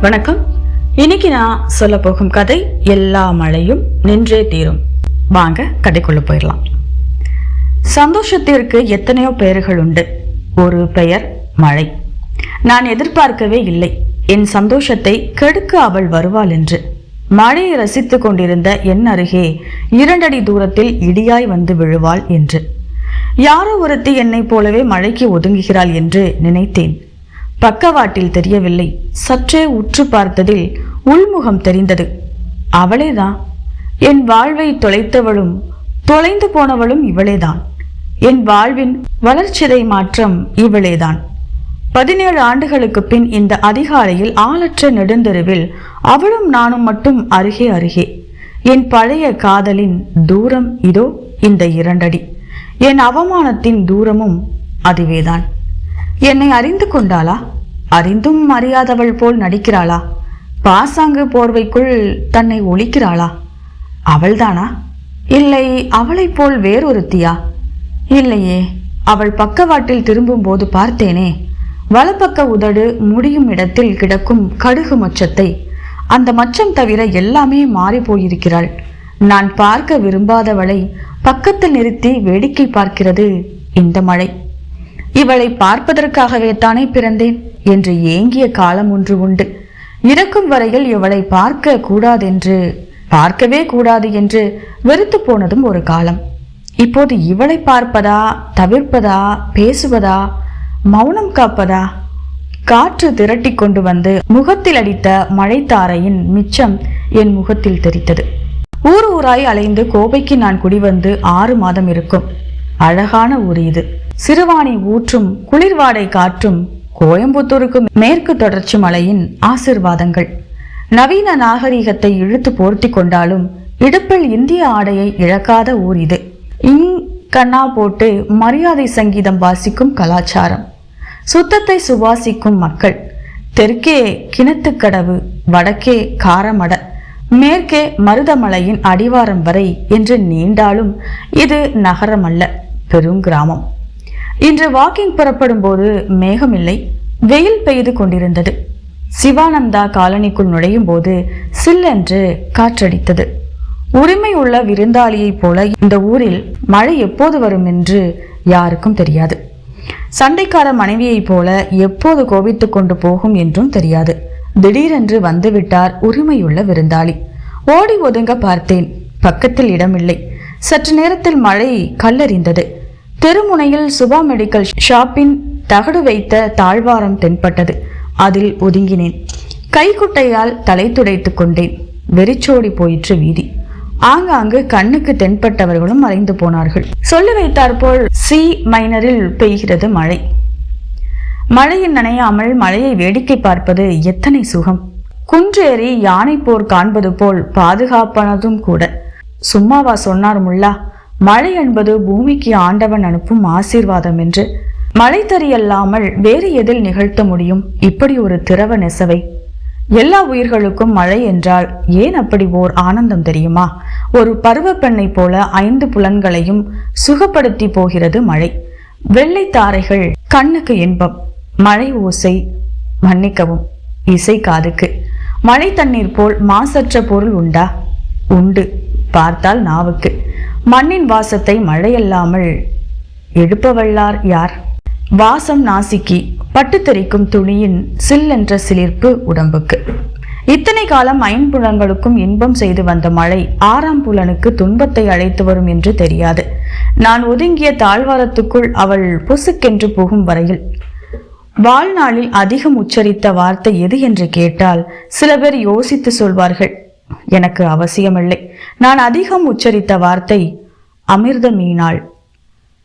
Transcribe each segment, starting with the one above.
வணக்கம். இன்னைக்கு நான் சொல்ல போகும் கதை எல்லா மழையும் நின்றே தீரும். வாங்க கதைக்குள்ள போயிடலாம். சந்தோஷத்திற்கு எத்தனையோ பெயர்கள் உண்டு. ஒரு பெயர் மழை. நான் எதிர்பார்க்கவே இல்லை. என் சந்தோஷத்தை கெடுக்க அவள் வருவாள் என்று. மழையை ரசித்துக் கொண்டிருந்த என் அருகே இரண்டடி தூரத்தில் இடியாய் வந்து விழுவாள் என்று. யாரோ ஒருத்தி என்னைப் போலவே மழைக்கு ஒதுங்குகிறாள் என்று நினைத்தேன். பக்கவாட்டில் தெரியவில்லை. சற்றே உற்று பார்த்ததில் உள்முகம் தெரிந்தது. அவளேதான். என் வாழ்வை தொலைத்தவளும் தொலைந்து போனவளும் இவளேதான். என் வாழ்வின் வளர்ச்சிதை மாற்றம் இவளேதான். பதினேழு ஆண்டுகளுக்கு பின் இந்த அதிகாலையில் ஆளற்ற நெடுந்தெருவில் அவளும் நானும் மட்டும் அருகே அருகே. என் பழைய காதலின் தூரம் இதோ இந்த இரண்டடி. என் அவமானத்தின் தூரமும் அதுவேதான். என்னை அறிந்து கொண்டாளா? அறிந்தும் அறியாதவள் போல் நடிக்கிறாளா? பாசாங்கு போர்வைக்குள் தன்னை ஒழிக்கிறாளா? அவள்தானா? இல்லை அவளைப் போல் வேறொருத்தியா? இல்லையே அவள் பக்கவாட்டில் திரும்பும் போது பார்த்தேனே. வலப்பக்க உதடு முடியும் இடத்தில் கிடக்கும் கடுகு மச்சத்தை. அந்த மச்சம் தவிர எல்லாமே மாறி போயிருக்கிறாள் நான் பார்க்க விரும்பாதவளை பக்கத்தில் நிறுத்தி வேடிக்கை பார்க்கிறது இந்த மழை. இவளை பார்ப்பதற்காகவே தானே பிறந்தேன் என்று ஏங்கிய காலம் ஒன்று உண்டு. இறக்கும் வரையில் இவளை பார்க்க கூடாதென்று பார்க்கவே கூடாது என்று வெறுத்து போனதும் ஒரு காலம். இப்போது இவளை பார்ப்பதா தவிர்ப்பதா பேசுவதா மௌனம் காப்பதா? காற்று திரட்டி கொண்டு வந்து முகத்தில் அடித்த மழைத்தாரையின் மிச்சம் என் முகத்தில் தெரித்தது. ஊர் ஊராய் அலைந்து கோவைக்கு நான் குடிவந்து ஆறு மாதம் இருக்கும். அழகான ஊர் இது. சிறுவாணி ஊற்றும் குளிர்வாடை காற்றும் கோயம்புத்தூருக்கு மேற்கு தொடர்ச்சி மலையின் ஆசிர்வாதங்கள். நவீன நாகரிகத்தை இழுத்து போர்த்தி கொண்டாலும் இடுப்பில் இந்திய ஆடையை இழக்காத ஊர் இது. இங் கண்ணா போட்டு மரியாதை சங்கீதம் வாசிக்கும் கலாச்சாரம். சுத்தத்தை சுவாசிக்கும் மக்கள். தெற்கே கிணத்துக்கடவு வடக்கே காரமட மேற்கே மருதமலையின் அடிவாரம் வரை என்று நீண்டாலும் இது நகரம் அல்ல பெருங்கிராமம் இன்று வாக்கிங் புறப்படும் போது மேகமில்லை வெயில் பெய்து கொண்டிருந்தது. சிவானந்தா காலனிக்குள் நுழையும் போது சில்லென்று காற்றடித்தது. உரிமை உள்ள விருந்தாளியைப் போல இந்த ஊரில் மழை எப்போது வரும் என்று யாருக்கும் தெரியாது. சண்டைக்கார மனைவியைப் போல எப்போது கோபித்துக் கொண்டு போகும் என்றும் தெரியாது. திடீரென்று வந்துவிட்டார் உரிமையுள்ள விருந்தாளி. ஓடி ஒதுங்க பார்த்தேன் பக்கத்தில் இடமில்லை. சற்று நேரத்தில் மழை கல்லறிந்தது. தெருமுனையில் சுபா மெடிக்கல் ஷாப்பின் தகடு வைத்த தாழ்வாரம் தென்பட்டது. அதில் ஒதுங்கினேன். கைக்குட்டையால் தலை துடைத்துக் கொண்டேன். வெறிச்சோடி போயிற்று வீதி. ஆங்காங்கு கண்ணுக்கு தென்பட்டவர்களும் மறைந்து போனார்கள். சொல்லி வைத்தாற்போல் சி மைனரில் பெய்கிறது மழை. மழையில் நனையாமல் மழையை வேடிக்கை பார்ப்பது எத்தனை சுகம். குன்றேறி யானை போர் காண்பது போல் பாதுகாப்பானதும் கூட. சும்மாவா சொன்னார் முல்லா. மழை என்பது பூமிக்கு ஆண்டவன் அனுப்பும் ஆசீர்வாதம் என்று. மழை தறியல்லாமல் வேறு எதில் நிகழ்த்த முடியும்? இப்படி ஒரு திரவ நெசவை. எல்லா உயிர்களுக்கும் மழை என்றால் ஏன் அப்படி ஓர் ஆனந்தம் தெரியுமா? ஒரு பருவ பெண்ணை போல ஐந்து புலன்களையும் சுகப்படுத்தி போகிறது மழை. வெள்ளை தாரைகள் கண்ணுக்கு இன்பம். மழை ஓசை மன்னிக்கவும் இசை காதுக்கு. மழை தண்ணீர் போல் மாசற்ற பொருள் உண்டா? உண்டு. பார்த்தால் நாவுக்கு. மண்ணின் வாசத்தை மழையல்லாமல் எழுப்பவல்லார் யார்? வாசம் நாசிக்கி பட்டு தெரிக்கும் துணியின் சில்லென்ற சிலிர்ப்பு உடம்புக்கு. இத்தனை காலம் ஐம்புலன்களுக்கும் இன்பம் செய்து வந்த மழை ஆறாம் புலனுக்கு துன்பத்தை அழைத்து வரும் என்று தெரியாது. நான் ஒதுங்கிய தாழ்வாரத்துக்குள் அவள் பொசுக்கென்று போகும் வரையில். வாழ்நாளில் அதிகம் உச்சரித்த வார்த்தை எது என்று கேட்டால் சில பேர் யோசித்து சொல்வார்கள் எனக்கு அவசியமில்லை. நான் அதிகம் உச்சரித்த வார்த்தை அமிர்த மீனாள்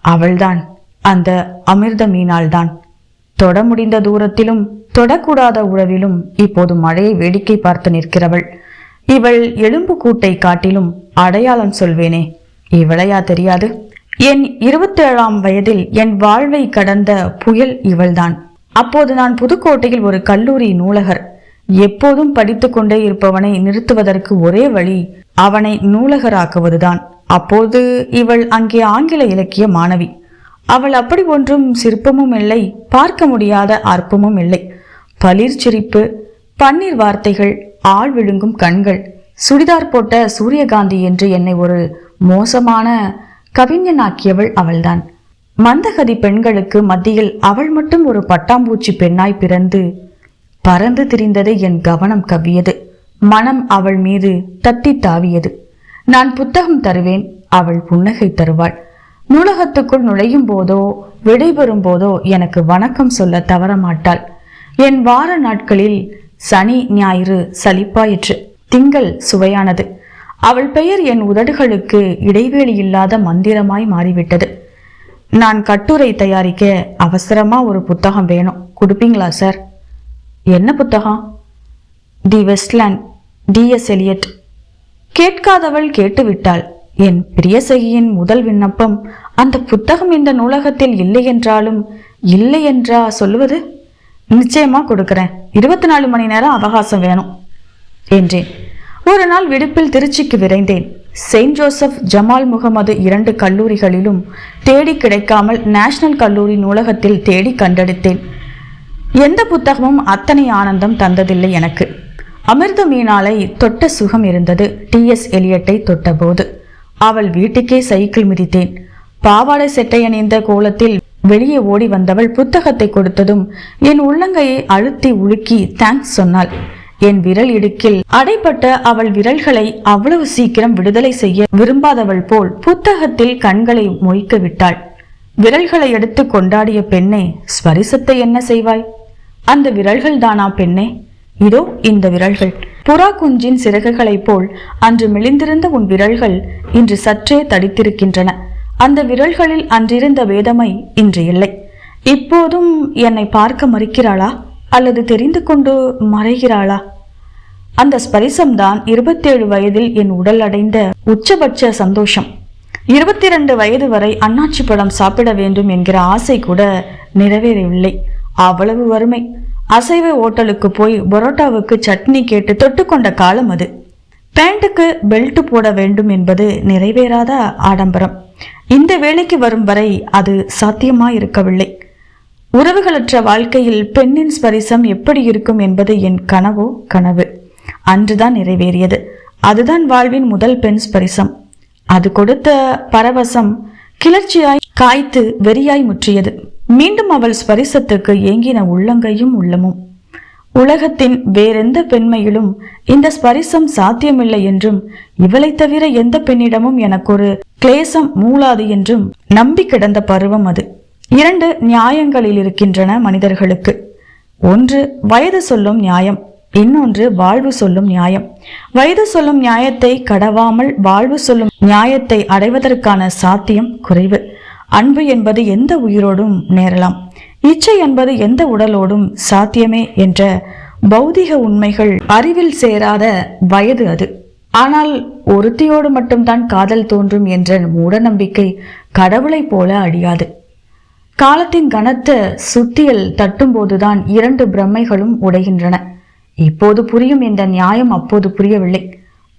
அவள்தான் அந்த அமிர்த மீனாள்தான் தொட முடிந்த தூரத்திலும் தொடக்கூடாத உறவிலும் இப்போது மழையை வேடிக்கை பார்த்து நிற்கிறவள். இவள் எலும்பு கூட்டை காட்டிலும் அடையாளம் சொல்வேனே இவளையா தெரியாது. என் இருபத்தி ஏழாம் வயதில் என் வாழ்வை கடந்த புயல் இவள்தான். அப்போது நான் புதுக்கோட்டையில் ஒரு கல்லூரி நூலகர். எப்போதும் படித்துக் கொண்டே இருப்பவனை நிறுத்துவதற்கு ஒரே வழி அவனை நூலகராக்குவதுதான். அப்போது இவள் அங்கே ஆங்கில இலக்கிய மாணவி. அவள் அப்படி ஒன்றும் சிற்பமும் இல்லை பார்க்க முடியாத அற்பமும் இல்லை. பளிர் சிரிப்பு பன்னீர் வார்த்தைகள் ஆள் விழுங்கும் கண்கள் சுடிதார் போட்ட சூரியகாந்தி என்று என்னை ஒரு மோசமான கவிஞனாக்கியவள் அவள்தான். மந்தகதி பெண்களுக்கு மத்தியில் அவள் மட்டும் ஒரு பட்டாம்பூச்சி பெண்ணாய் பிறந்து பறந்து திரிந்ததை என் கவனம் கவ்வியது. மனம் அவள் மீது தத்தி தாவியது. நான் புத்தகம் தருவேன் அவள் புன்னகை தருவாள். நூலகத்துக்குள் நுழையும் போதோ விடைபெறும் போதோ எனக்கு வணக்கம் சொல்ல தவறமாட்டாள் என் வார நாட்களில் சனி ஞாயிறு சலிப்பாயிற்று. திங்கள் சுவையானது. அவள் பெயர் என் உதடுகளுக்கு இடைவேளி இல்லாத மந்திரமாய் மாறிவிட்டது. நான் கட்டுரை தயாரிக்க அவசரமா ஒரு புத்தகம் வேணும். கொடுப்பீங்களா சார்? என்ன புத்தகம்? The Waste Land T S Eliot. கேட்காதவள் கேட்டுவிட்டாள். என் பிரியசகியின் முதல் விண்ணப்பம் அந்த புத்தகம் இந்த நூலகத்தில் இல்லை என்றாலும் இல்லை என்றா சொல்லுவது? நிச்சயமா கொடுக்கிறேன். இருபத்தி நாலு மணி நேரம் அவகாசம் வேணும் என்றேன். ஒரு நாள் விடுப்பில் திருச்சிக்கு விரைந்தேன். செயின்ட் ஜோசப் ஜமால் முகமது இரண்டு கல்லூரிகளிலும் தேடி கிடைக்காமல் நேஷனல் கல்லூரி நூலகத்தில் தேடி கண்டெடுத்தேன். எந்த புத்தகமும் அத்தனை ஆனந்தம் தந்ததில்லை எனக்கு. அமிர்த மீனாலை தொட்ட சுகம் இருந்தது. டி. எஸ். எலியட்டை தொட்டபோது. அவள் வீட்டுக்கே சைக்கிள் மிதித்தேன். பாவாடை செட்டை அணிந்த கோலத்தில் வெளியே ஓடி வந்தவள் புத்தகத்தை கொடுத்ததும் என் உள்ளங்கையை அழுத்தி உலுக்கி தேங்க்ஸ் சொன்னாள். என் விரல் இடுக்கில் அடைப்பட்ட அவள் விரல்களை அவ்வளவு சீக்கிரம் விடுதலை செய்ய விரும்பாதவள் போல் புத்தகத்தில் கண்களை மொய்க்க விட்டாள். விரல்களை எடுத்து கொண்டாடிய பெண்ணே ஸ்பரிசத்தை என்ன செய்வாய்? அந்த விரல்கள் தானா பெண்ணே? இதோ இந்த விரல்கள். புறா குஞ்சின் சிறகுகளைப் போல் அன்று மெலிந்திருந்த உன் விரல்கள் இன்று சற்றே தடித்திருக்கின்றன. அந்த விரல்களில் அன்றிருந்த வேதமை இன்று இல்லை. இப்போதும் என்னை பார்க்க மறுக்கிறாளா? அல்லது தெரிந்து கொண்டு மறைகிறாளா? அந்த ஸ்பரிசம்தான் இருபத்தேழு வயதில் என் உடல் அடைந்த உச்சபட்ச சந்தோஷம். இருபத்தி இரண்டு வயது வரை அண்ணாச்சி பழம் சாப்பிட வேண்டும் என்கிற ஆசை கூட நிறைவேறவில்லை. அவ்வளவு வறுமை. அசைவ ஓட்டலுக்கு போய் பரோட்டாவுக்கு சட்னி கேட்டு தொட்டுக்கொண்ட காலம் அது. பேண்ட்டுக்கு பெல்ட் போட வேண்டும் என்பது நிறைவேறாத ஆடம்பரம். இந்த வேலைக்கு வரும் வரை அது சாத்தியமாய் இருக்கவில்லை உறவுகளற்ற வாழ்க்கையில் பெண்ணின் ஸ்பரிசம் எப்படி இருக்கும் என்பது என் கனவோ கனவு. அன்றுதான் நிறைவேறியது. அதுதான் வாழ்வின் முதல் பெண் ஸ்பரிசம். அது கொடுத்த பரவசம் கிளர்ச்சியாய் காய்த்து வெறியாய் முற்றியது. மீண்டும் அவள் ஸ்பரிசத்துக்கு ஏங்கின உள்ளங்கையும் உள்ளமும். உலகத்தின் வேறெந்த பெண்மையிலும் இந்த ஸ்பரிசம் சாத்தியமில்லை என்றும் இவளை தவிர எந்த பெண்ணிடமும் எனக்கு ஒரு கிளேசம் மூளாது என்றும் நம்பி கிடந்த பருவம் அது. இரண்டு நியாயங்களில் இருக்கின்றன மனிதர்களுக்கு. ஒன்று வயது சொல்லும் நியாயம். இன்னொன்று வாழ்வு சொல்லும் நியாயம். வயது சொல்லும் நியாயத்தை கடவாமல் வாழ்வு சொல்லும் நியாயத்தை அடைவதற்கான சாத்தியம் குறைவு. அன்பு என்பது எந்த உயிரோடும் நேரலாம். இச்சை என்பது எந்த உடலோடும் சாத்தியமே என்ற பௌதிக உண்மைகள் அறிவில் சேராத வயது அது. ஆனால் ஒருத்தியோடு மட்டும்தான் காதல் தோன்றும் என்ற மூடநம்பிக்கை கடவுளைப் போல அடியாது காலத்தின் கனத்த சுத்தியல் தட்டும்போதுதான் இரண்டு பிரம்மைகளும் உடைகின்றன. இப்போது புரியும் இந்த நியாயம் அப்போது புரியவில்லை.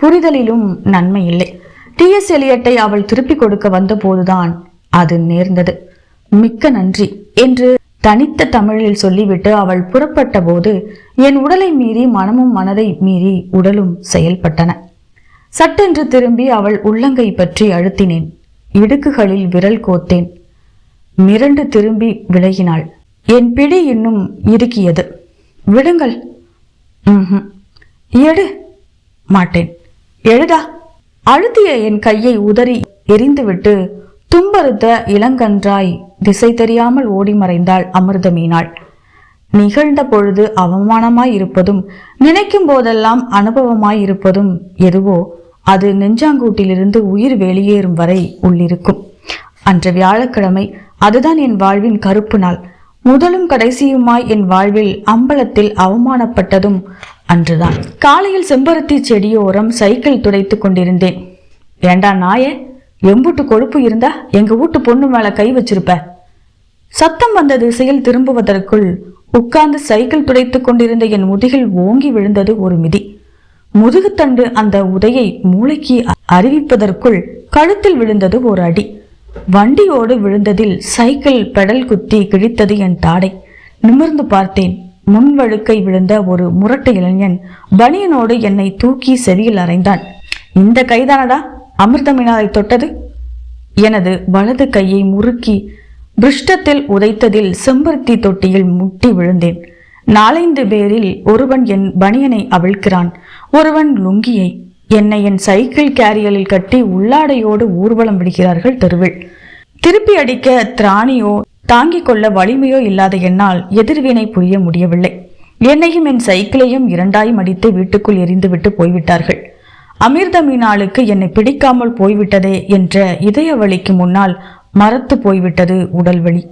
புரிதலிலும் நன்மை இல்லை. டி எஸ் எலியட்டை அவள் திருப்பிக் கொடுக்க வந்தபோதுதான் அது நேர்ந்தது. மிக்க நன்றி என்று தனித்த தமிழில் சொல்லிவிட்டு அவள் புறப்பட்ட போது என் உடலை மீறி மனமும் மனதை மீறி உடலும் செயல்பட்டன. சட்டென்று திரும்பி அவள் உள்ளங்கை பற்றி அழுத்தினேன். இடுக்குகளில் விரல் கோத்தேன். மிரண்டு திரும்பி விலகினாள். என் பிடி இன்னும் இறுக்கியது. விடுங்கள். ம்ஹும். எடு. மாட்டேன். எழுதா. அழுத்திய என் கையை உதறி எரிந்துவிட்டு தும்பருத்த இளங்கன்றாய் திசை தெரியாமல் ஓடி மறைந்தாள் அமிர்தமீனாள். நிகழ்ந்த பொழுது அவமானமாய் இருப்பதும் நினைக்கும் போதெல்லாம் அனுபவமாய் இருப்பதும் எதுவோ அது நெஞ்சாங்கூட்டிலிருந்து உயிர் வெளியேறும் வரை உள்ளிருக்கும். அன்று வியாழக்கிழமை அதுதான் என் வாழ்வின் கருப்பு நாள். முதலும் கடைசியுமாய் என் வாழ்வில் அம்பலத்தில் அவமானப்பட்டதும் அன்றுதான். காலையில் செம்பருத்தி செடியோரம் சைக்கிள் துடைத்துக் கொண்டிருந்தேன். ஏண்டா நாயே எம்புட்டு கொழுப்பு இருந்தா எங்க வீட்டு பொண்ணு மேல கை வச்சிருப்ப. சத்தம் வந்த திசையில் திரும்புவதற்குள் உட்கார்ந்து சைக்கிள் துடைத்துக் கொண்டிருந்த என் முதுகில் ஓங்கி விழுந்தது ஒரு மிதி. முதுகுத்தண்டு அந்த உதையை மூளைக்கு அறிவிப்பதற்குள் கழுத்தில் விழுந்தது ஒரு அடி. வண்டியோடு விழுந்ததில் சைக்கிள் பெடல் குத்தி கிழித்தது என் தாடை. நிமிர்ந்து பார்த்தேன் முன்வழுக்கை விழுந்த ஒரு முரட்டு இளைஞன் பனியனோடு என்னை தூக்கி செவியில் அறைந்தான். இந்த கைதானடா? அமிர்தமினாரை தொட்டது. எனது வலது கையை முறுக்கி பிருஷ்டத்தில் உதைத்ததில் செம்பருத்தி தொட்டியில் முட்டி விழுந்தேன். நாலைந்து பேரில் ஒருவன் என் பனியனை அவிழ்க்கிறான். ஒருவன் லுங்கியை. என்னை என் சைக்கிள் கேரியலில் கட்டி உள்ளாடையோடு ஊர்வலம் விடுகிறார்கள் தெருவில். திருப்பி அடிக்க திராணியோ தாங்கிக் கொள்ள வலிமையோ இல்லாத என்னால் எதிர்வினை புரிய முடியவில்லை. என்னையும் என் சைக்கிளையும் இரண்டாய் மடித்து வீட்டுக்குள் எரிந்துவிட்டு போய்விட்டார்கள். அமிர்த மீனாளுக்கு என்னை பிடிக்காமல் போய்விட்டதே என்ற இதய வலிக்கு முன்னால் மரத்து போய்விட்டது உடல் வலி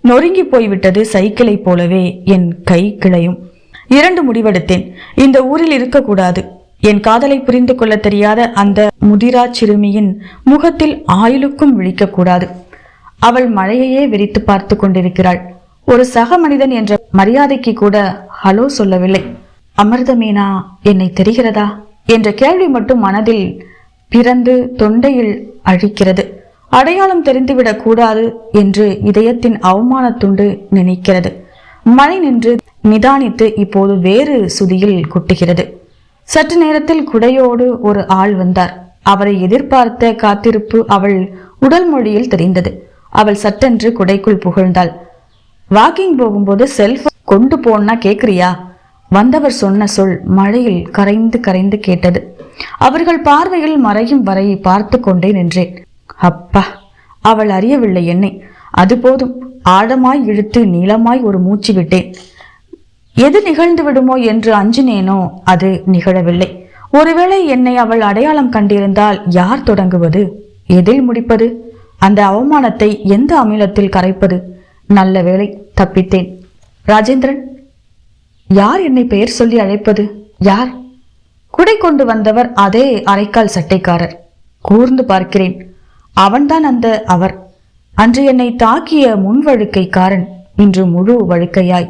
நொறுங்கி போய்விட்டது சைக்கிளை போலவே என் கை கிளையும். இரண்டு முடிவெடுத்தேன். இந்த ஊரில் இருக்கக்கூடாது. என் காதலை புரிந்து கொள்ள தெரியாத அந்த முதிரா சிறுமியின் முகத்தில் ஆயுளுக்கும் விழிக்கக்கூடாது. அவள் மழையையே விரித்து பார்த்து கொண்டிருக்கிறாள். ஒரு சக மனிதன் என்ற மரியாதைக்கு கூட ஹலோ சொல்லவில்லை. அமிர்தமீனா என்னை தெரிகிறதா? என்ற கேள்வி மட்டும் மனதில் பிறந்து தொண்டையில் அழிக்கிறது. அடையாளம் தெரிந்துவிடக் கூடாது என்று இதயத்தின் அவமானத்துண்டு நினைக்கிறது. மழை நின்று நிதானித்து இப்போது வேறு சுதியில் கொட்டுகிறது. சற்று நேரத்தில் குடையோடு ஒரு ஆள் வந்தார். அவரை எதிர்பார்த்த காத்திருப்பு அவள் உடல் மொழியில் தெரிந்தது. அவள் சட்டென்று குடைக்குள் புகழ்ந்தாள். வாக்கிங் போகும்போது செல்ஃப் கொண்டு போனா கேக்குறியா? வந்தவர் சொன்ன சொல் மழையில் கரைந்து கரைந்து கேட்டது. அவர்கள் பார்வையில் மறையும் வரை பார்த்து கொண்டே நின்றேன். அப்பா அவள் அறியவில்லை என்னை. அது போதும் ஆழமாய் இழுத்து நீளமாய் ஒரு மூச்சு விட்டேன். எது நிகழ்ந்து விடுமோ என்று அஞ்சினேனோ அது நிகழவில்லை. ஒருவேளை என்னை அவள் அடையாளம் கண்டிருந்தால் யார் தொடங்குவது? எதில் முடிப்பது? அந்த அவமானத்தை எந்த அமிலத்தில் கரைப்பது? நல்ல வேளை தப்பித்தேன். ராஜேந்திரன் யார் என்னை பெயர் சொல்லி அழைப்பது? யார்? குடை கொண்டு வந்தவர் அதே அரைக்கால் சட்டைக்காரர். கூர்ந்து பார்க்கிறேன். அவன்தான் அந்த அவர். அன்று என்னை தாக்கிய முன்வழுக்கைக்காரன் இன்று முழு வழுக்கையாய்.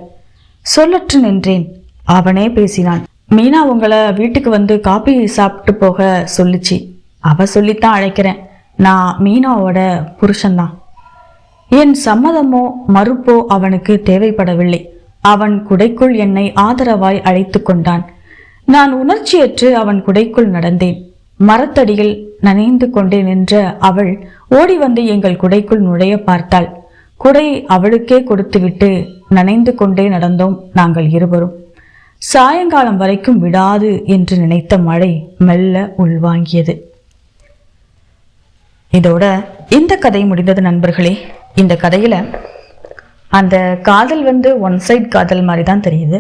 சொல்லற்று நின்றேன். அவனே பேசினான். மீனா உங்களை வீட்டுக்கு வந்து காப்பி சாப்பிட்டு போக சொல்லுச்சு. அவ சொல்லித்தான் அழைக்கிறேன். நான் மீனாவோட புருஷன்தான். என் சம்மதமோ மறுப்போ அவனுக்கு தேவைப்படவில்லை. அவன் குடைக்குள் என்னை ஆதரவாய் அழைத்து கொண்டான். நான் உணர்ச்சியற்று அவன் குடைக்குள் நடந்தேன். மரத்தடியில் நனைந்து கொண்டே நின்ற அவள் ஓடி வந்து எங்கள் குடைக்குள் நுழைய பார்த்தாள். குடை அவளுக்கே கொடுத்துவிட்டு நனைந்து கொண்டே நடந்தோம் நாங்கள் இருவரும். சாயங்காலம் வரைக்கும் விடாது என்று நினைத்த மழை மெல்ல உள்வாங்கியது இதோட இந்த கதை முடிந்தது நண்பர்களே. இந்த கதையில அந்த காதல் வந்து ஒன் சைட் காதல் மாதிரி தான் தெரியுது.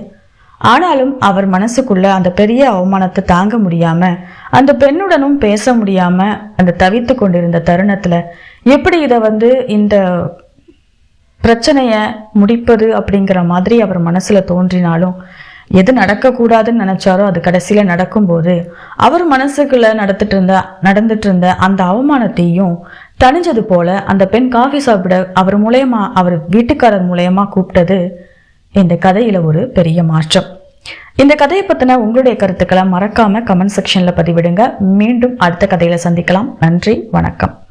ஆனாலும் அவர் மனசுக்குள்ள அந்த பெரிய அவமானத்தை தாங்க முடியாம அந்த பெண்ணுடனும் பேச முடியாம அந்த தவித்து கொண்டிருந்த தருணத்துல எப்படி இதை வந்து இந்த பிரச்சனைய முடிப்பது அப்படிங்கிற மாதிரி அவர் மனசுல தோன்றினாலும் எது நடக்கக்கூடாதுன்னு நினைச்சாரோ அது கடைசியில நடக்கும்போது அவர் மனசுக்குள்ள நடத்திட்டு இருந்த நடந்துட்டு இருந்த அந்த அவமானத்தையும் தணிஞ்சது போல அந்த பெண் காஃபி சாப்பிட அவர் மூலயமா அவர் வீட்டுக்காரர் மூலயமா கூப்பிட்டது இந்த கதையில ஒரு பெரிய மாற்றம். இந்த கதையை பத்தின உங்களுடைய கருத்துக்களை மறக்காம கமெண்ட் செக்ஷன்ல பதிவிடுங்க. மீண்டும் அடுத்த கதையில சந்திக்கலாம். நன்றி வணக்கம்.